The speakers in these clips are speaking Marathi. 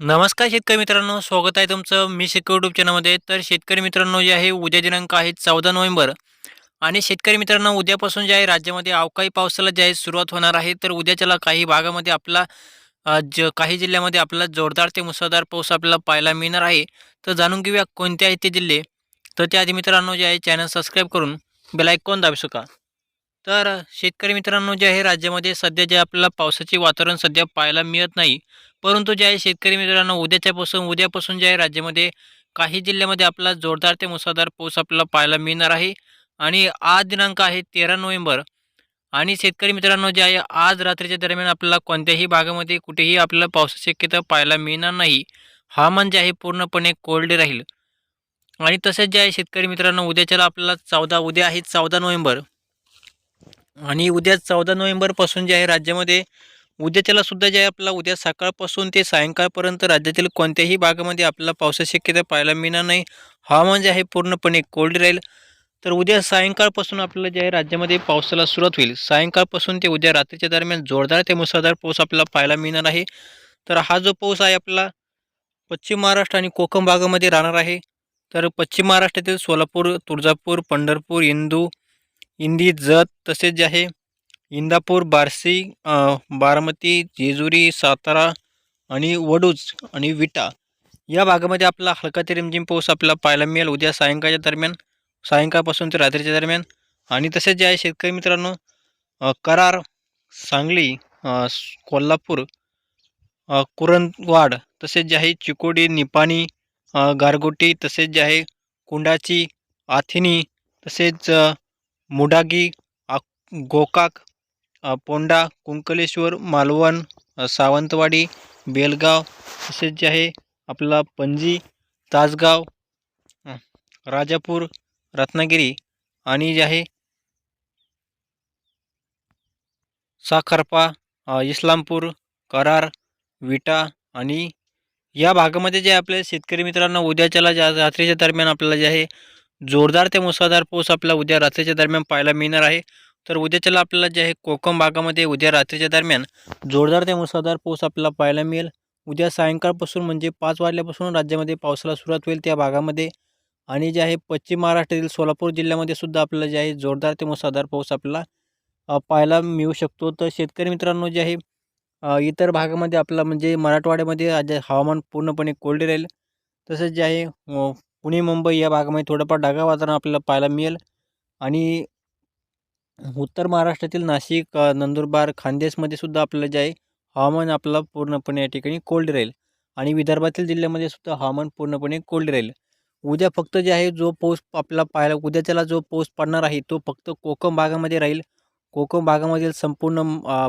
नमस्कार शेतकरी मित्रांनो स्वागत आहे तुमचं मी शेतकरी यूट्यूब चॅनलमध्ये तर शेतकरी मित्रांनो जे आहे उद्या दिनांक आहे चौदा नोव्हेंबर. आणि शेतकरी मित्रांनो उद्यापासून जे आहे राज्यामध्ये अवकाळी पावसाला जे आहे सुरुवात होणार आहे. तर उद्याच्याला काही भागामध्ये आपला ज काही जिल्ह्यामध्ये आपला जोरदार ते मुसळधार पाऊस आपल्याला पाहायला मिळणार आहे. तर जाणून घेऊया कोणते आहेत ते जिल्हे. तर त्याआधी मित्रांनो जे आहे चॅनल सबस्क्राईब करून बेलायकॉन दाबू शका तर शेतकरी मित्रांनो जे आहे राज्यामध्ये सध्या जे आपल्याला पावसाचे वातावरण सध्या पाहायला मिळत नाही. परंतु जे आहे शेतकरी मित्रांनो उद्याच्यापासून उद्यापासून जे आहे राज्यामध्ये काही जिल्ह्यामध्ये आपला जोरदार ते मुसळधार पाऊस आपल्याला पाहायला मिळणार आहे. आणि आज दिनांक आहे तेरा नोव्हेंबर. आणि शेतकरी मित्रांनो जे आहे आज रात्रीच्या दरम्यान आपल्याला कोणत्याही भागामध्ये कुठेही आपल्याला पावसाची शक्यता पाहायला मिळणार नाही हवामान जे आहे पूर्णपणे कोरडे राहील. आणि तसेच जे आहे शेतकरी मित्रांनो उद्याच्याला आपल्याला चौदा उद्या आहे चौदा नोव्हेंबर. आणि उद्या चौदा नोव्हेंबरपासून जे आहे राज्यामध्ये उद्याच्याला सुद्धा जे आहे उद्या सकाळपासून ते सायंकाळपर्यंत राज्यातील कोणत्याही भागामध्ये आपल्याला पावसाची शक्यता पाहायला मिळणार नाही. हवामान जे म्हणजे आहे पूर्णपणे कोल्ड राहील. तर उद्या सायंकाळपासून आपल्याला जे आहे राज्यामध्ये पावसाला सुरुवात होईल. सायंकाळपासून ते उद्या रात्रीच्या दरम्यान जोरदार ते मुसळधार पाऊस आपल्याला पाहायला मिळणार आहे. तर हा जो पाऊस आहे आपला पश्चिम महाराष्ट्र आणि कोकण भागामध्ये राहणार आहे. तर पश्चिम महाराष्ट्रातील सोलापूर तुळजापूर पंढरपूर इंदू इंदी जत तसेच जे आहे इंदापूर बार्शी बारामती जेजुरी सातारा आणि वडूज आणि विटा या भागामध्ये आपला हलका ते रिमझिम पाऊस आपल्याला पाहायला मिळेल. उद्या सायंकाळच्या दरम्यान सायंकाळपासून ते रात्रीच्या दरम्यान आणि तसेच जे आहे शेतकरी मित्रांनो करार सांगली कोल्हापूर कुरणवाड तसेच जे आहे चिकोडी निपाणी गारगोटी तसेच जे आहे कुंडाची आथिनी तसेच मुडागी आ गोकाक पोंडा कुंकलेश्वर मालवण सावंतवाडी बेलगाव तसेच जे आहे आपला पणजी तासगाव राजापूर रत्नागिरी आणि जे आहे साखरपा इस्लामपूर करार विटा आणि या भागामध्ये जे आपल्या शेतकरी मित्रांनो उद्याच्याला ज्या रात्रीच्या दरम्यान आपल्याला जे आहे जोरदार ते मुसळधार पाऊस आपल्या उद्या रात्रीच्या दरम्यान पाहायला मिळणार आहे. तर उद्याच्याला आपल्याला जे आहे कोकम भागामध्ये उद्या रात्रीच्या दरम्यान जोरदार ते मुसळधार पाऊस आपल्याला पाहायला मिळेल. उद्या सायंकाळपासून म्हणजे पाच वाजल्यापासून राज्यामध्ये पावसाला सुरुवात होईल त्या भागामध्ये. आणि जे आहे पश्चिम महाराष्ट्रातील सोलापूर जिल्ह्यामध्ये सुद्धा आपल्याला जे आहे जोरदार ते मुसळधार पाऊस आपल्याला पाहायला मिळू शकतो. तर शेतकरी मित्रांनो जे आहे इतर भागामध्ये आपला म्हणजे मराठवाड्यामध्ये आज हवामान पूर्णपणे कोरडे राहील. तसेच जे आहे पुणे मुंबई या भागामध्ये थोडंफार ढगाळ वातावरण आपल्याला पाहायला मिळेल. आणि उत्तर महाराष्ट्रातील नाशिक नंदुरबार खानदेशमध्ये सुद्धा आपल्याला जे आहे हवामान आपलं पूर्णपणे या ठिकाणी कोल्ड राहील. आणि विदर्भातील जिल्ह्यामध्ये सुद्धा हवामान पूर्णपणे कोल्ड राहील. उद्या फक्त जे आहे जो पाऊस आपला पाहायला उद्याच्याला जो पाऊस पडणार आहे तो फक्त कोकम भागामध्ये राहील. कोकम भागामधील संपूर्ण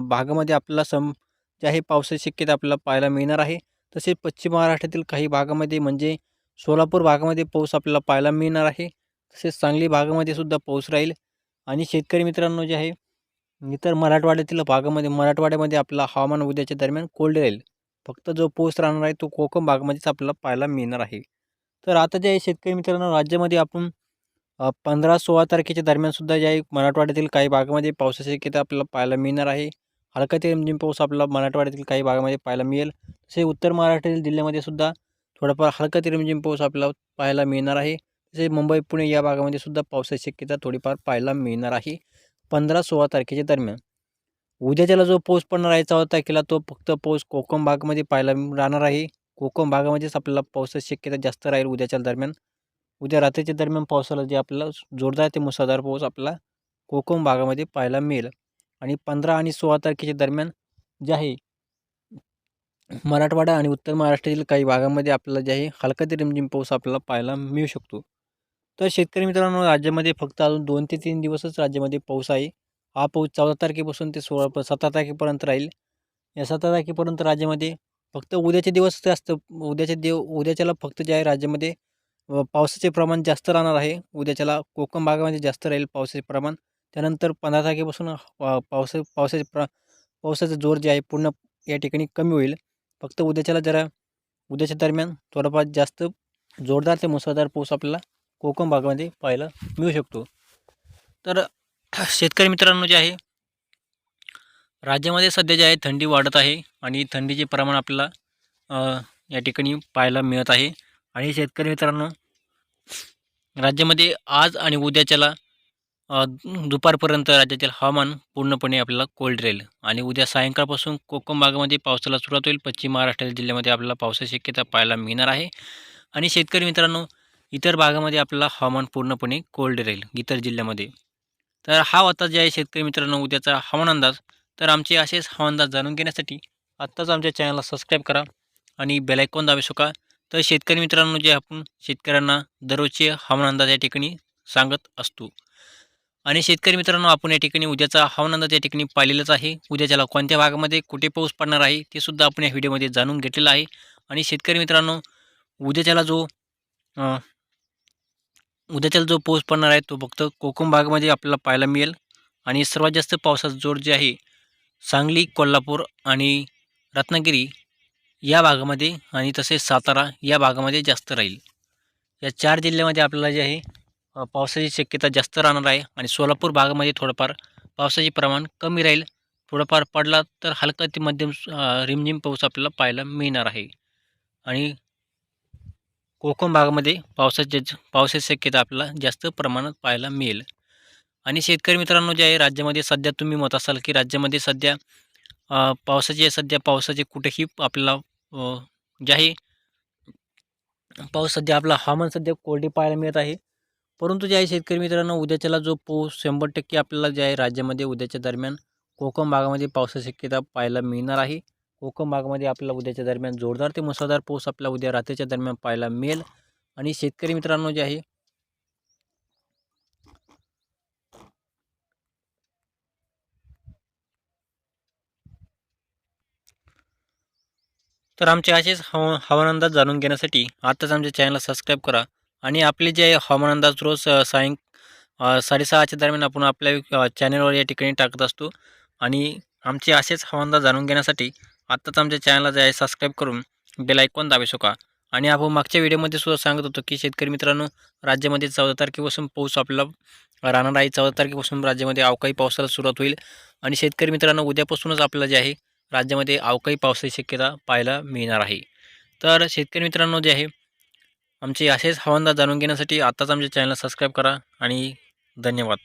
भागामध्ये आपल्याला सम जे आहे पावसाची शक्यता आपल्याला पाहायला मिळणार आहे. तसेच पश्चिम महाराष्ट्रातील काही भागामध्ये म्हणजे सोलापूर भागामध्ये पाऊस आपल्याला पाहायला मिळणार आहे. तसेच सांगली भागामध्ये सुद्धा पाऊस राहील. आणि शेतकरी मित्रांनो जे आहे इतर मराठवाड्यातील भागामध्ये मराठवाड्यामध्ये आपला हवामान उद्याच्या दरम्यान कोल्ड राहील. फक्त जो पाऊस राहणार आहे तो कोकण भागामध्येच आपल्याला पाहायला मिळणार आहे. तर आता जे आहे शेतकरी मित्रांनो राज्यामध्ये आपण पंधरा सोळा तारखेच्या दरम्यानसुद्धा जे आहे मराठवाड्यातील काही भागामध्ये पावसाची शक्यता आपल्याला पाहायला मिळणार आहे. हलका ते रिमझिम पाऊस आपल्याला मराठवाड्यातील काही भागामध्ये पाहायला मिळेल. तसे उत्तर महाराष्ट्रातील जिल्ह्यामध्ये सुद्धा थोडाफार हलका ते रिमझिम पाऊस आपल्याला पाहायला मिळणार आहे. जे मुंबई पुणे या भागामध्ये सुद्धा पावसाची शक्यता थोडीफार पाहायला मिळणार आहे. पंधरा सोळा तारखेच्या दरम्यान. उद्याच्याला जो पाऊस पडणार आहे चौदा तारखेला तो फक्त पाऊस कोकम भागामध्ये पाहायला राहणार आहे. कोकम भागामध्येच आपल्याला पावसाची शक्यता जास्त राहील उद्याच्या दरम्यान. उद्या रात्रीच्या दरम्यान पावसाला जे आपल्याला जोरदार ते मुसळधार पाऊस आपल्याला कोकम भागामध्ये पाहायला मिळेल. आणि पंधरा आणि सोळा तारखेच्या दरम्यान जे आहे मराठवाडा आणि उत्तर महाराष्ट्रातील काही भागामध्ये आपल्याला जे आहे हलका ते रिमझिम पाऊस आपल्याला पाहायला मिळू शकतो. तर शेतकरी मित्रांनो राज्यामध्ये फक्त अजून दोन ते तीन दिवसच राज्यामध्ये पाऊस आहे. हा पाऊस चौदा तारखेपासून ते सोळा सतरा तारखेपर्यंत राहील. या सतरा तारखेपर्यंत राज्यामध्ये फक्त उद्याचे दिवस जास्त उद्याचे देव उद्याच्याला फक्त जे आहे राज्यामध्ये पावसाचे प्रमाण जास्त राहणार आहे. उद्याच्याला कोकण भागामध्ये जास्त राहील पावसाचे प्रमाण. त्यानंतर पंधरा तारखेपासून पावसा पावसाचे प्र पावसाचा जोर जे आहे पूर्ण या ठिकाणी कमी होईल. फक्त उद्याच्याला जरा उद्याच्या दरम्यान थोडाफार जास्त जोरदार ते मुसळधार पाऊस आपल्याला कोकण भागामध्ये पाहायला मिळू शकतो. तर शेतकरी मित्रांनो जे आहे राज्यामध्ये सध्या जे आहे थंडी वाढत आहे आणि थंडीचे प्रमाण आपल्याला या ठिकाणी पाहायला मिळत आहे. आणि शेतकरी मित्रांनो राज्यामध्ये आज आणि उद्याच्याला दुपारपर्यंत राज्यातील हवामान पूर्णपणे आपल्याला कोल्ड राहील. आणि उद्या सायंकाळपासून कोकम भागामध्ये पावसाला सुरुवात होईल. पश्चिम महाराष्ट्रातील जिल्ह्यामध्ये आपल्याला पावसाची शक्यता पाहायला मिळणार आहे. आणि शेतकरी मित्रांनो इतर भागामध्ये आपल्याला हवामान पूर्णपणे कोल्ड राहील इतर जिल्ह्यामध्ये. तर हा होता जे आहे शेतकरी मित्रांनो उद्याचा हवामान अंदाज. तर आमचे असेच हवामान अंदाज जाणून घेण्यासाठी आत्ताच आमच्या चॅनलला सबस्क्राईब करा आणि बेलायकॉन दाबू शका तर शेतकरी मित्रांनो जे आपण शेतकऱ्यांना दररोजचे हवामान अंदाज या ठिकाणी सांगत असतो. आणि शेतकरी मित्रांनो आपण या ठिकाणी उद्याचा हवामान अंदाज या ठिकाणी पाहिलेलाच आहे. उद्याच्याला कोणत्या भागामध्ये कुठे पाऊस पडणार आहे ते सुद्धा आपण या व्हिडिओमध्ये जाणून घेतलेलं आहे. आणि शेतकरी मित्रांनो उद्याच्याला जो उद्याच्याला जो पाऊस पडणार आहे तो फक्त कोकण भागामध्ये आपल्याला पाहायला मिळेल. आणि सर्वात जास्त पावसाचा जोर जे आहे सांगली कोल्हापूर आणि रत्नागिरी या भागामध्ये आणि तसेच सातारा या भागामध्ये जास्त राहील. या चार जिल्ह्यामध्ये आपल्याला जे आहे पावसाची शक्यता जास्त राहणार आहे आणि सोलापूर भागामध्ये थोडंफार पावसाचे प्रमाण कमी राहील. थोडंफार पडला तर हलका ते मध्यम रिमझिम पाऊस आपल्याला पाहायला मिळणार आहे. आणि कोकण भागामध्ये पावसाच्या पावसाची शक्यता आपल्याला जास्त प्रमाणात पाहायला मिळेल. आणि शेतकरी मित्रांनो जे आहे राज्यामध्ये सध्या तुम्ही मत असाल की राज्यामध्ये सध्या पावसाचे सध्या पावसाचे कुठेही आपल्याला जे आहे पाऊस सध्या आपला हवामान सध्या कोरडे पाहायला मिळत आहे. परंतु जे आहे शेतकरी मित्रांनो उद्याच्याला जो पाऊस शंभर टक्के आपल्याला जे आहे राज्यामध्ये उद्याच्या दरम्यान कोकण भागामध्ये पावसाची शक्यता पाहायला मिळणार आहे. कोकण भागामध्ये आपल्याला उद्याच्या दरम्यान जोरदार ते मुसळधार पाऊस आपल्याला उद्या रात्रीच्या दरम्यान पाहायला मिळेल. आणि शेतकरी मित्रांनो जे आहे तर आमचे असेच हवा हवामान अंदाज जाणून घेण्यासाठी आत्ताच आमच्या चॅनलला सबस्क्राईब करा. आणि आपले जे आहे हवामान अंदाज रोज सायं साडेसहाच्या दरम्यान आपण आपल्या चॅनलवर या ठिकाणी टाकत असतो. आणि आमचे असेच हवामान अंदाज जाणून घेण्यासाठी आत्ताच आमच्या चॅनलला जे आहे सबस्क्राईब करून बेल आयकॉन दाबू शका आणि आपण मागच्या व्हिडिओमध्ये सुद्धा सांगत होतो की शेतकरी मित्रांनो राज्यामध्ये चौदा तारखेपासून पाऊस आपल्याला राहणार आहे. चौदा तारखेपासून राज्यामध्ये अवकाळी पावसाला सुरुवात होईल. आणि शेतकरी मित्रांनो उद्यापासूनच आपल्याला जे आहे राज्यामध्ये अवकाळी पावसाची शक्यता पाहायला मिळणार आहे. तर शेतकरी मित्रांनो जे आहे आमचे असेच हवानदार जाणून घेण्यासाठी आत्ताच आमच्या चॅनलला सबस्क्राईब करा आणि धन्यवाद.